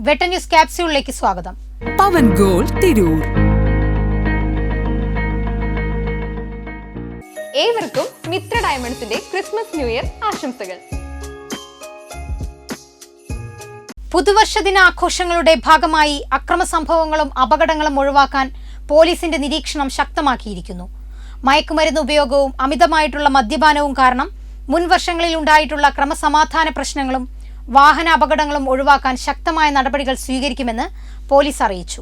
വെട്ട news ക്യാപ്സ്യൂളിലേക്ക് സ്വാഗതം. Pavan gold Tirur. ഏവർക്കും മിത്ര ഡയമണ്ട്സിന്റെ ക്രിസ്മസ് ന്യൂ ഇയർ ആശംസകൾ. പുതുവർഷ ദിനാഘോഷങ്ങളുടെ ഭാഗമായി അക്രമ സംഭവങ്ങളും അപകടങ്ങളും ഒഴിവാക്കാൻ പോലീസിന്റെ നിരീക്ഷണം ശക്തമാക്കിയിരിക്കുന്നു. മയക്കുമരുന്ന് ഉപയോഗവും അമിതമായിട്ടുള്ള മദ്യപാനവും കാരണം മുൻ വർഷങ്ങളിൽ ഉണ്ടായിട്ടുള്ള ക്രമസമാധാന പ്രശ്നങ്ങളും വാഹന അപകടങ്ങളും ഒഴിവാക്കാൻ ശക്തമായ നടപടികൾ സ്വീകരിക്കുമെന്ന് പോലീസ് അറിയിച്ചു.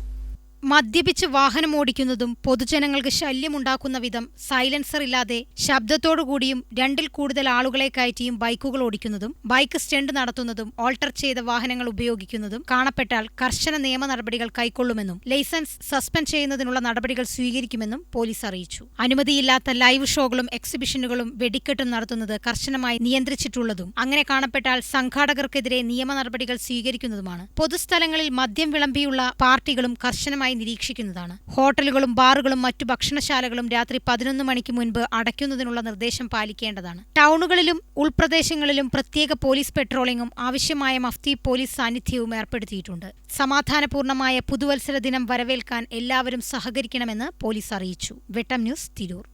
മദ്യപിച്ച് വാഹനം ഓടിക്കുന്നതും പൊതുജനങ്ങൾക്ക് ശല്യമുണ്ടാക്കുന്ന വിധം സൈലൻസർ ഇല്ലാതെ ശബ്ദത്തോടുകൂടിയും രണ്ടിൽ കൂടുതൽ ആളുകളെ കയറ്റിയും ബൈക്കുകൾ ഓടിക്കുന്നതും ബൈക്ക് സ്റ്റണ്ട് നടത്തുന്നതും ഓൾട്ടർ ചെയ്ത വാഹനങ്ങൾ ഉപയോഗിക്കുന്നതും കാണപ്പെട്ടാൽ കർശന നിയമ നടപടികൾ കൈക്കൊള്ളുമെന്നും ലൈസൻസ് സസ്പെൻഡ് ചെയ്യുന്നതിനുള്ള നടപടികൾ സ്വീകരിക്കുമെന്നും പോലീസ് അറിയിച്ചു. അനുമതിയില്ലാത്ത ലൈവ് ഷോകളും എക്സിബിഷനുകളും വെടിക്കെട്ടും നടത്തുന്നത് കർശനമായി നിയന്ത്രിച്ചിട്ടുള്ളതും അങ്ങനെ കാണപ്പെട്ടാൽ സംഘാടകർക്കെതിരെ നിയമ നടപടികൾ സ്വീകരിക്കുന്നതുമാണ്. പൊതുസ്ഥലങ്ങളിൽ മദ്യം വിളമ്പിയുള്ള പാർട്ടികളും കർശനമായി നിരീക്ഷിക്കുന്നതാണ്. ഹോട്ടലുകളും ബാറുകളും മറ്റു ഭക്ഷണശാലകളും രാത്രി പതിനൊന്ന് മണിക്ക് മുൻപ് അടയ്ക്കുന്നതിനുള്ള നിർദ്ദേശം പാലിക്കേണ്ടതാണ്. ടൗണുകളിലും ഉൾപ്രദേശങ്ങളിലും പ്രത്യേക പോലീസ് പെട്രോളിംഗും ആവശ്യമായ മഫ്തി പോലീസ് സാന്നിധ്യവും ഏർപ്പെടുത്തിയിട്ടുണ്ട്. സമാധാനപൂർണമായ പുതുവത്സര ദിനം വരവേൽക്കാൻ എല്ലാവരും സഹകരിക്കണമെന്ന് പോലീസ് അറിയിച്ചു. വെട്ടം ന്യൂസ് തിരൂർ.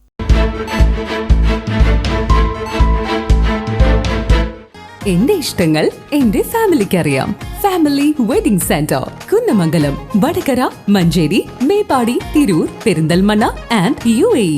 എന്റെ ഇഷ്ടങ്ങൾ എന്റെ ഫാമിലിക്ക് അറിയാം family wedding centre. Kunnamangalam Vadakara Manjeri Meppadi Tirur Perinthalmanna and UAE